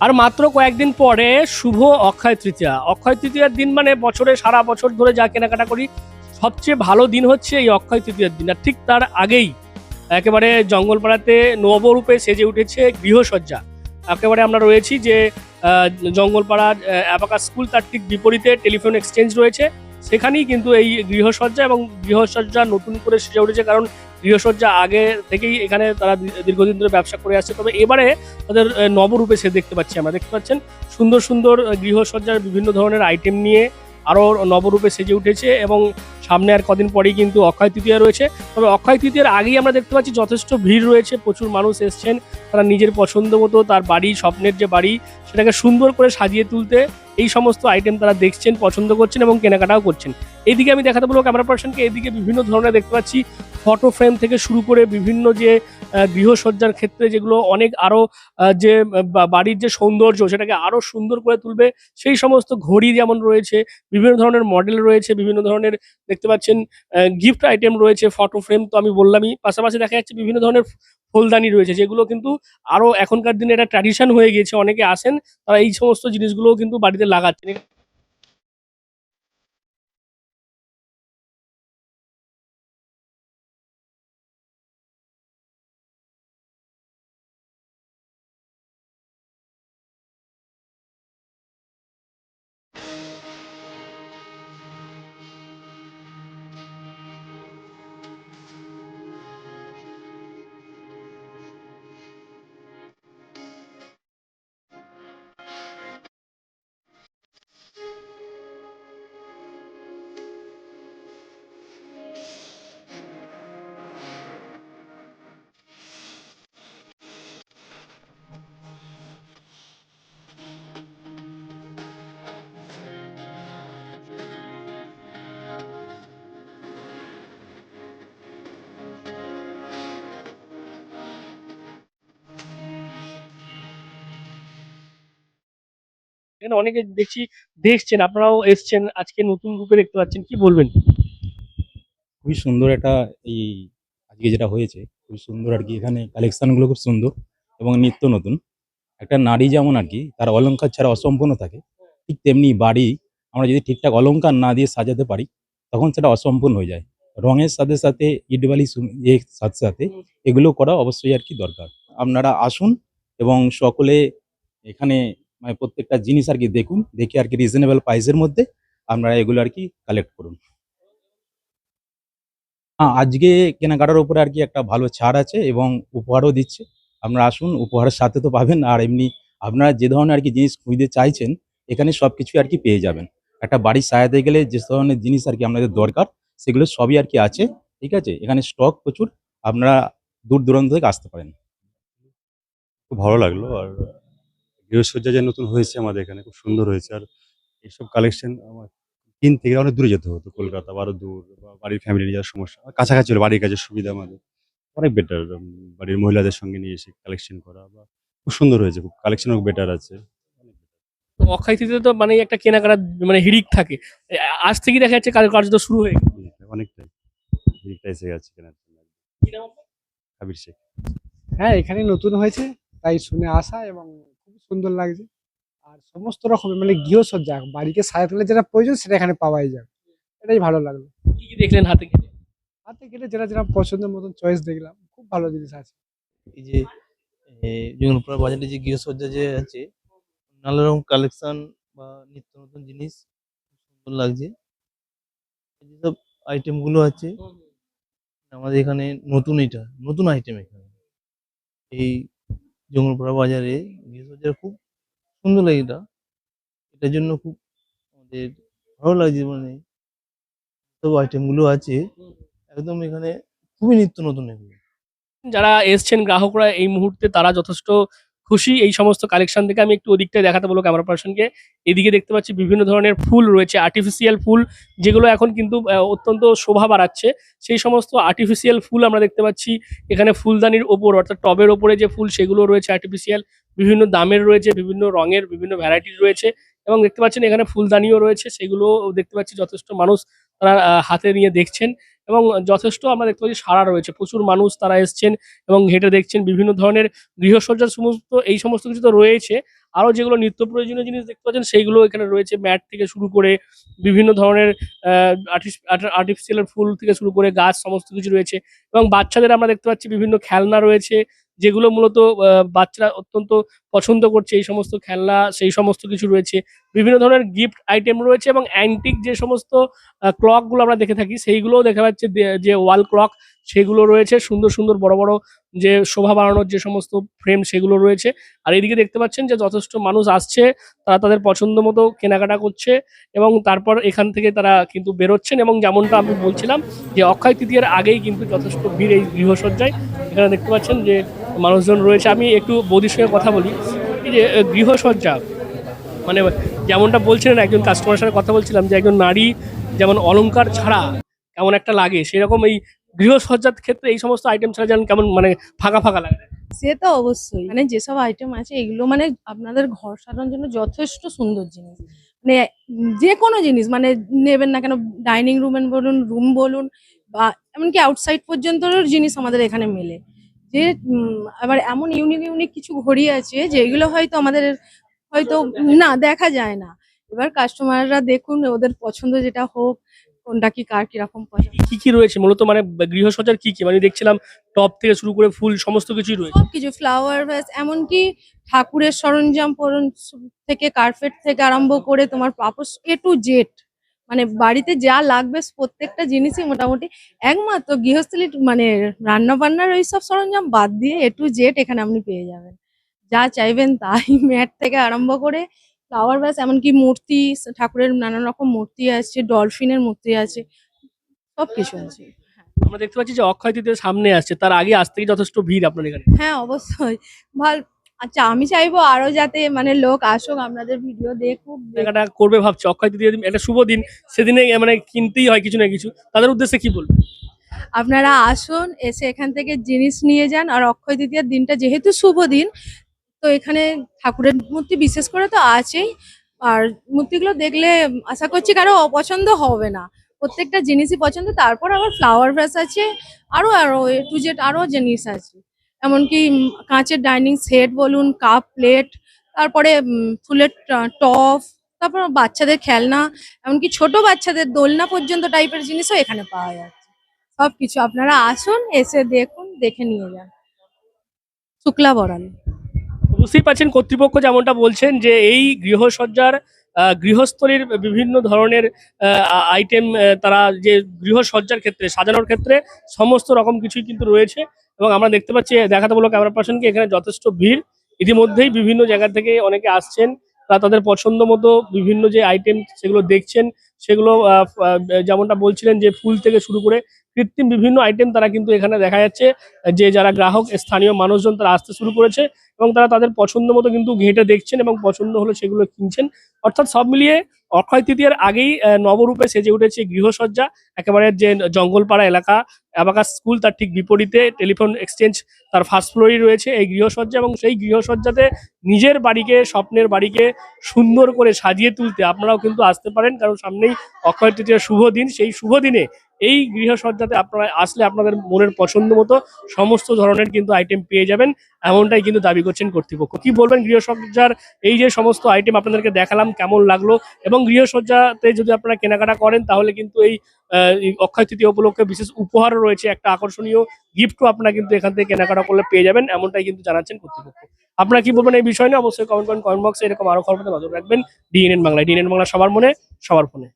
আর মাত্র কয়েকদিন পরে শুভ অক্ষয় তৃতীয়া। অক্ষয় তৃতীয়ার দিন মানে বছরে সারা বছর ধরে যা কেনাকাটা করি, সবচেয়ে ভালো দিন হচ্ছে এই অক্ষয় তৃতীয়ার দিন। আর ঠিক তার আগেই একেবারে জঙ্গলপাড়াতে নবরূপে সেজে উঠেছে গৃহসজ্জা। একেবারে আমরা রয়েছি যে জঙ্গলপাড়ার অ্যাবাকাস স্কুল তার ঠিক বিপরীতে টেলিফোন এক্সচেঞ্জ রয়েছে। সেখানেই কিন্তু এই গৃহসজ্জা এবং গৃহসজ্জা নতুন করে সেজে উঠেছে কারণ গৃহসজ্জা আগে থেকেই এখানে তারা দীর্ঘদিন ধরে ব্যবসা করে আসছে। তবে এবারে তাদের নবরূপে সে দেখতে পাচ্ছি আমরা। দেখতে পাচ্ছেন সুন্দর সুন্দর গৃহসজ্জার বিভিন্ন ধরনের আইটেম নিয়ে আরও নবরূপে সেজে উঠেছে এবং সামনে আর কদিন পরেই কিন্তু অক্ষয় তৃতীয়া রয়েছে। তবে অক্ষয় তৃতীয়ার আগেই আমরা দেখতে পাচ্ছি যথেষ্ট ভিড় রয়েছে, প্রচুর মানুষ এসছেন। তারা নিজের পছন্দ মতো তার বাড়ি, স্বপ্নের যে বাড়ি, সেটাকে সুন্দর করে সাজিয়ে তুলতে এই সমস্ত আইটেম তারা দেখছেন, পছন্দ করছেন এবং কেনাকাটাও করছেন। এইদিকে আমি দেখাতে বলব ক্যামেরা পার্সনকে এদিকে বিভিন্ন ধরনের দেখতে পাচ্ছি ফটো ফ্রেম থেকে শুরু করে বিভিন্ন যে গৃহসজ্জার ক্ষেত্রে যেগুলো অনেক আরও আহ, যে বাড়ির যে সৌন্দর্য সেটাকে আরও সুন্দর করে তুলবে। সেই সমস্ত ঘড়ি যেমন রয়েছে বিভিন্ন ধরনের মডেল রয়েছে বিভিন্ন ধরনের দেখতে পাচ্ছেন গিফট আইটেম রয়েছে ফটো ফ্রেম তো আমি বললামই। পাশাপাশি দেখা যাচ্ছে বিভিন্ন ধরনের ফুলদানি রয়েছে যেগুলো কিন্তু আরও এখনকার দিনে এটা ট্র্যাডিশন হয়ে গিয়েছে অনেকে আসেন তারা এই সমস্ত জিনিসগুলোও কিন্তু বাড়িতে লাগাচ্ছেন। এখানে অনেকে দেখছি দেখছেন আপনারাও এসছেন আজকে নতুন রূপে দেখতে পাচ্ছেন কি বলবেন? খুবই সুন্দর একটা এই আজকে যেটা হয়েছে খুবই সুন্দর আর কি। এখানে কালেকশনগুলো খুব সুন্দর এবং নিত্য নতুন। একটা নারী যেমন আর কি তার অলংকার ছাড়া অসম্পূর্ণ থাকে। ঠিক তেমনি বাড়ি আমরা যদি ঠিকঠাক অলংকার না দিয়ে সাজাতে পারি তখন সেটা অসম্পূর্ণ হয়ে যায়। রঙের সাথে সাথে ইটবালি এর সাথে সাথে এগুলো করা অবশ্যই আর কি দরকার। আপনারা আসুন এবং সকলে এখানে মানে প্রত্যেকটা জিনিস আর কি দেখুন দেখে আর কি রিজনেবল প্রাইসের মধ্যে আপনারা এগুলো আর কি কালেক্ট করুন। হ্যাঁ, আজকে কেনাকাটার উপরে আর কি একটা ভালো ছাড় আছে এবং উপহারও দিচ্ছে। আপনারা আসুন উপহারের সাথে তো পাবেন আর এমনি আপনারা যে ধরনের আর কি জিনিস খুঁজতে চাইছেন এখানে সব কিছুই আর কি পেয়ে যাবেন। একটা বাড়ি সাজাতে গেলে যে ধরনের জিনিস আর কি আপনাদের দরকার সেগুলো সবই আর কি আছে ঠিক আছে? এখানে স্টক প্রচুর আপনারা দূর দূরান্ত থেকে আসতে পারেন। খুব ভালো লাগল আর গৃহসজ্জা যে নতুন হয়েছে আমাদের এখানে খুব সুন্দর হয়েছে। আর এইসব কালেকশন আমার কিনতে থেকে অনেক দূরে যেতে হতো কলকাতা বা আরও দূর বা বাড়ির ফ্যামিলি নিয়ে যাওয়ার সমস্যা। আর কাছাকাছি হলো বাড়ির কাছে সুবিধা আমাদের। অনেক বেটার বাড়ির মহিলাদের সঙ্গে নিয়ে এসে কালেকশন করা বা খুব সুন্দর হয়েছে খুব কালেকশনও বেটার আছে। তো অক্ষয় তৃতীয়া তো মানে একটা কেনাকাটা মানে হিড়িক থাকে। আজ থেকেই দেখা যাচ্ছে কাজ- কার্য তো শুরু হয়ে গেছে। অনেকটাই ভিড়টা এসে গেছে কেনার জন্য। কি হাবির শেখ। হ্যাঁ এখানে নতুন হয়েছে। তাই শুনে আসা এবং খুব সুন্দর লাগছে। আর সমস্ত রকমের মানে গৃহসজ্জা বাড়িকে সাজাতে গেলে যেটা প্রয়োজন সেটা এখানে পাওয়াই যাবে এটাই ভালো লাগল। কি কি দেখলেন হাতে গেলে হাতে গেলে যেটা যেটা পছন্দের মতন চয়েস দেখলাম খুব ভালো জিনিস আছে। এই যে বাজারে যে গৃহসজ্জা যে আছে নানা রকম কালেকশন বা নিত্য নতুন জিনিস সুন্দর লাগছে। এই যেসব আইটেমগুলো আছে আমাদের এখানে নতুন এটা নতুন আইটেম এখানে। এই জঙ্গলপুরা বাজারে বাজার খুব সুন্দর লাগে এটা, এটার জন্য খুব আমাদের ভালো লাগছে মানে সব আইটেমগুলো আছে, একদম এখানে খুবই নিত্য নতুন এগুলো। যারা এসছেন গ্রাহকরা এই মুহূর্তে তারা যথেষ্ট খুশি এই সমস্ত কালেকশন থেকে আমি একটু ওদিকটায় দেখাতে বলব ক্যামেরা পার্সনকে এদিকে দেখতে পাচ্ছি বিভিন্ন ধরনের ফুল রয়েছে আর্টিফিশিয়াল ফুল, যেগুলো এখন কিন্তু অত্যন্ত শোভা বাড়াচ্ছে। সেই সমস্ত আর্টিফিশিয়াল ফুল আমরা দেখতে পাচ্ছি এখানে ফুলদানির ওপর, অর্থাৎ টবের ওপরে যে ফুল সেগুলো রয়েছে আর্টিফিশিয়াল বিভিন্ন দামের রয়েছে, বিভিন্ন রঙের, বিভিন্ন ভ্যারাইটির রয়েছে। এবং দেখতে পাচ্ছেন এখানে ফুলদানিও রয়েছে সেগুলো দেখতে পাচ্ছি যথেষ্ট মানুষ তারা হাতে নিয়ে দেখছেন এবং যথেষ্ট আমরা দেখতে পাচ্ছি সারা রয়েছে। প্রচুর মানুষ তারা এসছেন এবং হেঁটে দেখছেন বিভিন্ন ধরনের গৃহসজ্জার সমস্ত এই সমস্ত কিছু তো রয়েছে। আরও যেগুলো নিত্য প্রয়োজনীয় জিনিস দেখতে পাচ্ছেন, সেইগুলো এখানে রয়েছে। ম্যাট থেকে শুরু করে বিভিন্ন ধরনের আর্টিফিশিয়াল ফুল থেকে শুরু করে গাছ, সমস্ত কিছু রয়েছে এবং বাচ্চাদের আমরা দেখতে পাচ্ছি বিভিন্ন খেলনা রয়েছে। যেগুলো মূলত বাচ্চারা অত্যন্ত পছন্দ করছে, এই সমস্ত খেলনা, সেই সমস্ত কিছু রয়েছে। বিভিন্ন ধরনের গিফট আইটেম রয়েছে এবং অ্যান্টিক যে সমস্ত ক্লকগুলো আমরা দেখে থাকি, সেইগুলোও দেখা যাচ্ছে যে ওয়াল ক্লক সেগুলো রয়েছে। সুন্দর সুন্দর, বড় বড় যে শোভা বাড়ানোর যে সমস্ত ফ্রেম সেগুলো রয়েছে। আর এদিকে দেখতে পাচ্ছেন যে যথেষ্ট মানুষ আসছে, তারা তাদের পছন্দ মতো কেনাকাটা করছে এবং তারপর এখান থেকে তারা কিন্তু বেরোচ্ছেন এবং যেমনটা আমি বলছিলাম যে অক্ষয় তৃতীয়ার আগেই কিন্তু যথেষ্ট ভিড় এই গৃহসজ্জায়। এখানে দেখতে পাচ্ছেন যে মানুষজন রয়েছে, আমি একটু বৌদির সঙ্গে কথা বলি। যে গৃহসজ্জা মানে যেমনটা বলছিলেন একজন কাস্টমারের সাথে কথা বলছিলাম যে একজন নারী যেমন অলঙ্কার ছাড়া কেমন একটা লাগে, সেরকম এই গৃহসজ্জার ক্ষেত্রে এই সমস্ত আইটেম ছাড়া যেন কেমন মানে ফাঁকা ফাঁকা লাগে। সে তো অবশ্যই মানে যেসব আইটেম আছে এগুলো মানে আপনাদের ঘর সাজানোর জন্য যথেষ্ট সুন্দর জিনিস। মানে যে কোনো জিনিস মানে নেবেন না কেন ডাইনিং রুমেন বলুন রুম বলুন, বা এমনকি আউটসাইড পর্যন্ত জিনিস আমাদের এখানে মেলে। যে আবার এমন ইউনিক ইউনিক কিছু ঘড়ি আছে যেগুলো হয়তো আমাদের হয়তো না দেখা যায় না। এবার কাস্টমাররা দেখুন ওদের পছন্দ যেটা হোক কোনটা কি কার কীরকম পছন্দ। কি কি রয়েছে? মূলত মানে গৃহসজ্জার কি কি? মানে দেখছিলাম টপ থেকে শুরু করে ফুল সমস্ত কিছুই রয়েছে। সব কিছু ফ্লাওয়ার ভ্যাস এমনকি ঠাকুরের সরঞ্জাম থেকে কার্পেট থেকে আরম্ভ করে তোমার পাপস এ টু জেড মানে বাড়িতে যা লাগবে প্রত্যেকটা জিনিসই মোটামুটি একমাত্র গৃহস্থলী মানে রান্না বান্নার ওই সব সরঞ্জাম বাদ দিয়ে এ টু জেড এখানে আপনি পেয়ে যাবেন। যা চাইবেন তাই ম্যাট থেকে আরম্ভ করে ফ্লাওয়ার ভ্যাস এমনকি মূর্তি ঠাকুরের নানান রকম মূর্তি আছে ডলফিনের মূর্তি আছে সব কিছু আছে। আমরা দেখতে পাচ্ছি যে অক্ষয় তৃতীয় সামনে আসছে তার আগে আসতেই যথেষ্ট ভিড় আপনার এখানে। হ্যাঁ অবশ্যই। ভালো আচ্ছা আমি চাইব আরও যাতে মানে লোক আসুক আপনাদের ভিডিও দেখুক দেখ- কেনাকাটা করবে ভাবছে। অক্ষয় তৃতীয় দিন একটা শুভ দিন। সেদিনে মানে কিনতেই হয় কিছু না কিছু। তাদের উদ্দেশ্যে কি বলব? আপনারা আসুন এসে এখান থেকে জিনিস নিয়ে যান। আর অক্ষয় তৃতীয়ার দিনটা যেহেতু শুভ দিন তো এখানে ঠাকুরের মূর্তি বিশেষ করে তো আছেই। আর মূর্তিগুলো দেখলে আশা করছি কারও অপছন্দ হবে না। প্রত্যেকটা জিনিসই পছন্দ। তারপর আবার ফ্লাওয়ার ভ্যাস আছে আরও আরও এ টু জেড আরও জিনিস আছে। এমনকি কাঁচের ডাইনিং সেট বলুন, কাপ প্লেট, তারপরে ফুলের টপ তারপর বাচ্চাদের খেলনা, এমনকি ছোট বাচ্চাদের দোলনা পর্যন্ত টাইপের জিনিসও এখানে পাওয়া যাচ্ছে। সবকিছু আপনারা আসুন, এসে দেখুন, দেখে নিয়ে যান। শুক্লা বরাল বুঝতেই পারছেন কর্তৃপক্ষ যেমনটা বলছেন যে এই গৃহসজ্জার গৃহস্থলীর বিভিন্ন ধরনের আইটেম তারা যে গৃহসজ্জার ক্ষেত্রে, সাজানোর ক্ষেত্রে সমস্ত রকম কিছুই কিন্তু রয়েছে। এবং আমরা দেখতে পাচ্ছি দেখাতে বলো ক্যামেরা পার্সনকে এখানে যথেষ্ট ভিড়। ইতিমধ্যেই বিভিন্ন জায়গা থেকে অনেকে আসছেন। তারা তাদের পছন্দ মতো বিভিন্ন যে আইটেম সেগুলো দেখছেন, সেগুলো যেমনটা বলছিলেন যে ফুল থেকে শুরু করে কৃত্রিম বিভিন্ন আইটেম তারা কিন্তু এখানে দেখা যাচ্ছে, যে যারা গ্রাহক, স্থানীয় মানুষজন তারা আসতে শুরু করেছে এবং তারা তাদের পছন্দ মতো কিন্তু ঘেঁটে দেখছেন এবং পছন্দ হলে সেগুলো কিনছেন। অর্থাৎ সব মিলিয়ে অক্ষয় তৃতীয়ার আগেই নবরূপে সেজে উঠেছে গৃহসজ্জা, একেবারে যে জঙ্গলপাড়া এলাকা, অ্যাবাকাস স্কুল তার ঠিক বিপরীতে, টেলিফোন এক্সচেঞ্জ তার ফার্স্ট ফ্লোরেই রয়েছে এই গৃহসজ্জা এবং সেই গৃহসজ্জাতে নিজের বাড়িকে, স্বপ্নের বাড়িকে সুন্দর করে সাজিয়ে তুলতে আপনারাও কিন্তু আসতে পারেন, কারণ সামনেই অক্ষয় তৃতীয়ার শুভ দিন। সেই শুভ দিনে এই গৃহসজ্জাতে আপনারা আসলে আপনাদের মনের পছন্দ মতো সমস্ত ধরনের কিন্তু আইটেম পেয়ে যাবেন। এমনটাই কিন্তু দাবি করছেন কর্তৃপক্ষ। কি বলবেন গৃহসজ্জার? এই যে সমস্ত আইটেম আপনাদেরকে দেখালাম, কেমন লাগল? এবং গৃহসজ্জাতে যদি আপনারা কেনাকাটা করেন, তাহলে কিন্তু এই অক্ষয় তৃতীয় উপলক্ষে বিশেষ উপহারও রয়েছে, একটা আকর্ষণীয় গিফটও আপনারা কিন্তু এখান থেকে কেনাকাটা করলে পেয়ে যাবেন, এমনটাই কিন্তু জানাচ্ছেন কর্তৃপক্ষ। আপনারা কি বলবেন এই বিষয় নিয়ে? অবশ্যই কমেন্ট করেন কমেন্ট বক্সে এরকম আরও খবর নজর রাখবেন। ডিএনএন বাংলায় ডিএনএন বাংলা সবার মনে, সবার ফোনে।